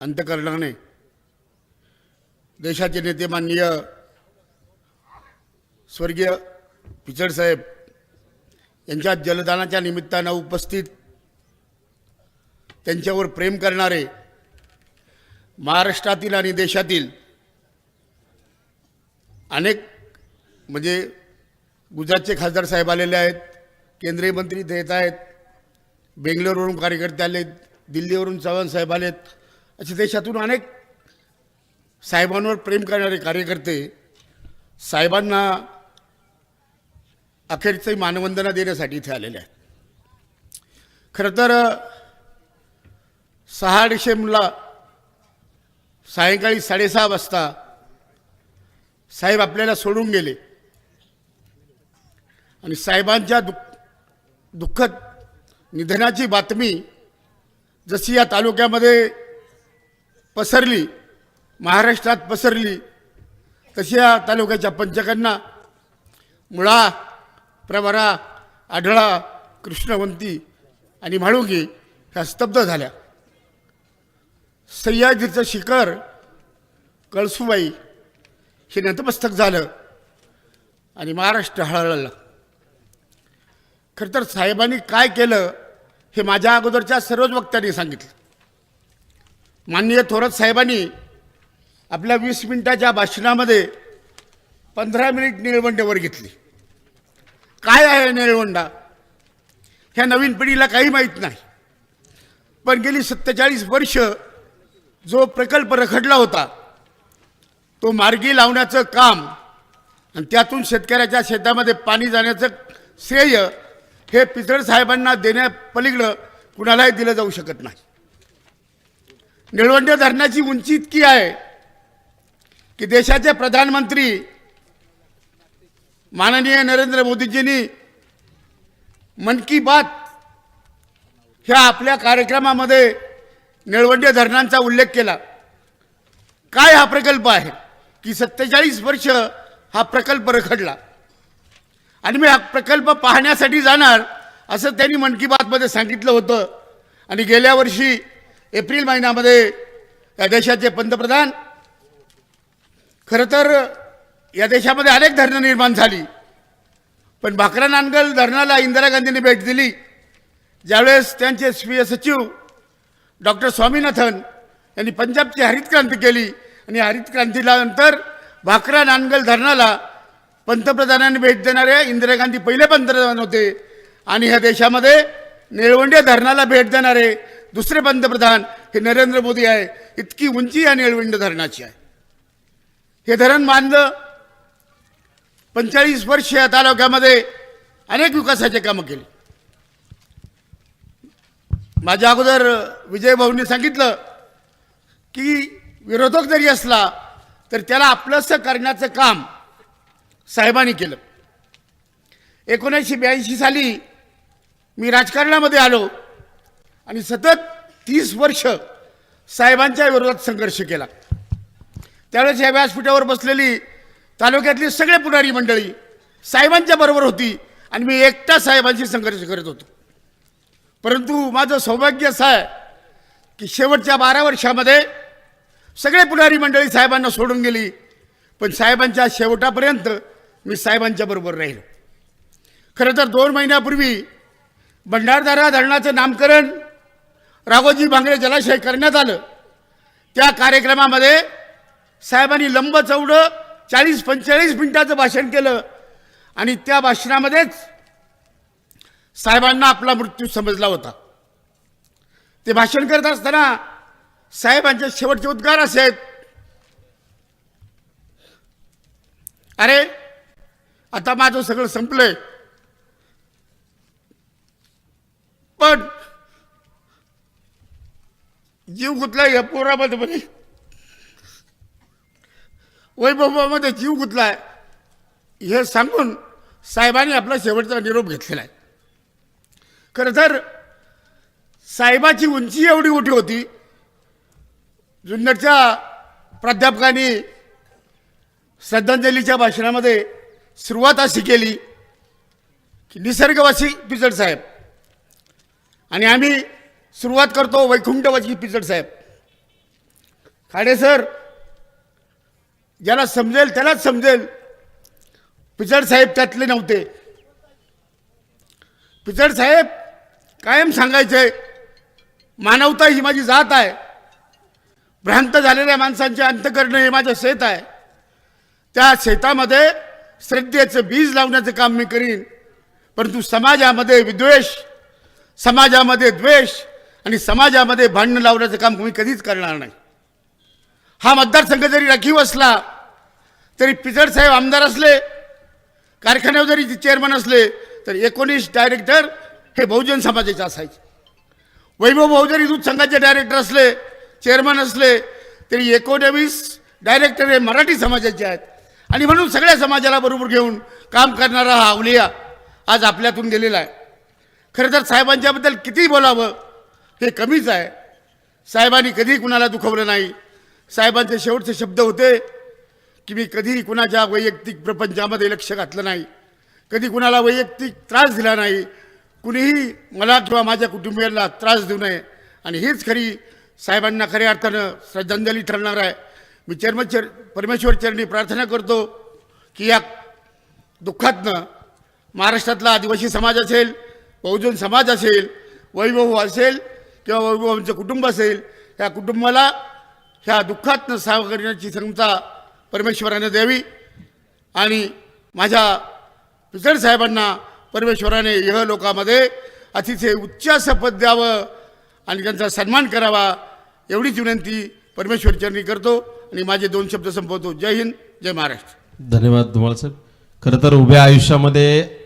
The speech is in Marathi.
अंतकरणाने देशाचे नेते माननीय स्वर्गीय पिचड साहेब यांच्या जलदानाच्या निमित्तानं उपस्थित त्यांच्यावर प्रेम करणारे महाराष्ट्रातील आणि देशातील अनेक म्हणजे गुजरातचे खासदार साहेब आलेले आहेत केंद्रीय मंत्री देत येत आहेत बेंगलोरवरून कार्यकर्ते आले दिल्लीवरून चव्हाण साहेब आलेत. असे देशातून अनेक साहेबांवर प्रेम करणारे कार्यकर्ते साहेबांना अखेरचे मानवंदना देण्यासाठी इथे आलेले आहेत. खरं तर सहा डिसेंबरला सायंकाळी साडेसहा वाजता साहेब आपल्याला सोडून गेले. आणि साहेबांच्या दुःख दुःखद निधनाची बातमी जशी या तालुक्यामध्ये पसरली महाराष्ट्रात पसरली तशी या तालुक्याच्या पंचकांना मुळा प्रवरा आढळा कृष्णवंती आणि म्हाळुंगी ह्या स्तब्ध झाल्या. सह्याद्रीचं शिखर कळसुबाई हे नतमस्तक झालं आणि महाराष्ट्र हळहळला. खरं तर साहेबांनी काय केलं हे माझ्या अगोदरच्या सर्वच वक्त्यांनी सांगितलं. माननीय थोरात साहेबांनी आपल्या वीस मिनिटाच्या भाषणामध्ये पंधरा मिनिट निळवंड्यावर घेतली. काय आहे निळवंडा? ह्या नवीन पिढीला काही माहीत नाही. पण गेली सत्तेचाळीस वर्ष जो प्रकल्प रखडला होता तो मार्गी लावण्याचं काम आणि त्यातून शेतकऱ्याच्या शेतामध्ये पाणी जाण्याचं श्रेय हे पितळ साहेबांना देण्यापलीकडं कुणालाही दिलं जाऊ शकत नाही. निळवंडे धरणाची उंची इतकी आहे की देशाचे प्रधानमंत्री माननीय नरेंद्र मोदीजींनी मन की बात ह्या आपल्या कार्यक्रमामध्ये निळवंडे धरणांचा उल्लेख केला. काय हा प्रकल्प आहे? की सत्तेचाळीस वर्ष हा प्रकल्प रखडला. आणि मी हा प्रकल्प पाहण्यासाठी जाणार असं त्यांनी मन की बातमध्ये सांगितलं होतं. आणि गेल्या वर्षी एप्रिल महिन्यामध्ये या देशाचे पंतप्रधान खरं तर या देशामध्ये अनेक धरणं निर्माण झाली. पण भाकरा नांदगल धरणाला इंदिरा गांधींनी भेट दिली. ज्यावेळेस त्यांचे स्वीय सचिव डॉक्टर स्वामीनाथन यांनी पंजाबची हरित क्रांती केली आणि हरित क्रांतीला नंतर भाकरा नांदगल धरणाला पंतप्रधानांनी भेट देणारे इंदिरा गांधी पहिले पंतप्रधान होते. आणि ह्या देशामध्ये निळवंडे धरणाला भेट देणारे दुसरे पंतप्रधान हे नरेंद्र मोदी आहे इतकी उंची या निळविंड धरणाची आहे. हे धरण बांधलं पंचेचाळीस वर्ष या तालुक्यामध्ये अनेक विकासाचे कामं केली. माझ्या अगोदर विजय भाऊंनी सांगितलं की विरोधक जरी असला तर त्याला आपलंसं करण्याचं काम साहेबांनी केलं. एकोणीसशे ब्याऐंशी साली मी राजकारणामध्ये आलो. आणि सतत तीस वर्ष साहेबांच्या विरोधात संघर्ष केला. त्यावेळेस या व्यासपीठावर बसलेली तालुक्यातली सगळे पुढारी मंडळी साहेबांच्या बरोबर होती आणि मी एकटा साहेबांशी संघर्ष करत होतो. परंतु माझं सौभाग्य असं आहे की शेवटच्या बारा वर्षामध्ये सगळे पुढारी मंडळी साहेबांना सोडून गेली पण साहेबांच्या शेवटापर्यंत मी साहेबांच्या बरोबर राहिलो. खरं तर दोन महिन्यापूर्वी भंडारदारा धरणाचं नामकरण राघोजी बांगडे जलाशय करण्यात आलं. त्या कार्यक्रमामध्ये साहेबांनी लंब चौडं चाळीस पंचेचाळीस मिनिटाचं भाषण केलं. आणि त्या भाषणामध्येच साहेबांना आपला मृत्यू समजला होता. ते भाषण करत असताना साहेबांचे शेवटचे उद्गार असे अरे आता माझं सगळं संपलंय पण जीव गुतलाय या पोरामध्ये म्हणे. वैभवामध्ये जीव गुतलाय हे सांगून साहेबांनी आपला शेवटचा निरोप घेतलेला आहे. खरं तर साहेबाची उंची एवढी मोठी होती. जुन्नरच्या प्राध्यापकांनी श्रद्धांजलीच्या भाषणामध्ये सुरुवात अशी केली की निसर्गवासी पिचड साहेब. आणि आम्ही सुरुवात करतो वैकुंठवासी पिचड साहेब. खाडे सर ज्याला समजेल त्यालाच समजेल. पिचड साहेब त्यातले नव्हते. पिचड साहेब कायम सांगायचे मानवता ही माझी जात आहे. भ्रांत झालेल्या माणसांचे अंतकरणं हे माझं शेत आहे. त्या शेतामध्ये श्रद्धेचं बीज लावण्याचं काम मी करीन. परंतु समाजामध्ये विद्वेष समाजामध्ये द्वेष आणि समाजामध्ये भांडणं लावण्याचं काम मी कधीच करणार नाही. हा मतदारसंघ जरी राखीव असला तरी पिचड साहेब आमदार असले कारखान्यावर जरी चेअरमन असले तर एकोणीस डायरेक्टर हे बहुजन समाजाचे असायचे. वैभव भाऊ जरी दूध संघाचे डायरेक्टर असले चेअरमन असले तरी एकोणवीस डायरेक्टर हे मराठी समाजाचे आहेत. आणि म्हणून सगळ्या समाजाला बरोबर घेऊन काम करणारा हा अवलिया आज आपल्यातून गेलेला आहे. खरं तर साहेबांच्याबद्दल किती बोलावं हे कमीच आहे. साहेबांनी कधी कुणाला दुखवलं नाही. साहेबांचे शेवटचे शब्द होते की मी कधीही कुणाच्या वैयक्तिक प्रपंचामध्ये लक्ष घातलं नाही. कधी कुणाला वैयक्तिक त्रास दिला नाही. कुणीही मला किंवा माझ्या कुटुंबियांना त्रास देऊ नये. आणि हीच खरी साहेबांना खऱ्या अर्थानं श्रद्धांजली ठरणार आहे. मी चर्मचर परमेश्वर चरणी प्रार्थना करतो की या दुःखातनं महाराष्ट्रातला आदिवासी समाज असेल बहुजन समाज असेल वैभव असेल किंवा आमचं कुटुंब असेल. या कुटुंबाला ह्या दुःखातनं साव करण्याची क्षमता परमेश्वराने द्यावी. आणि माझ्या पिचड साहेबांना परमेश्वराने यह लोकामध्ये अतिशय उच्चास पद द्यावं आणि त्यांचा सन्मान करावा एवढीच विनंती परमेश्वर चरणी करतो. आणि माझे दोन शब्द संपवतो. जय हिंद जय महाराष्ट्र. धन्यवाद धुमाळ साहेब खरं तर उभ्या आयुष्यामध्ये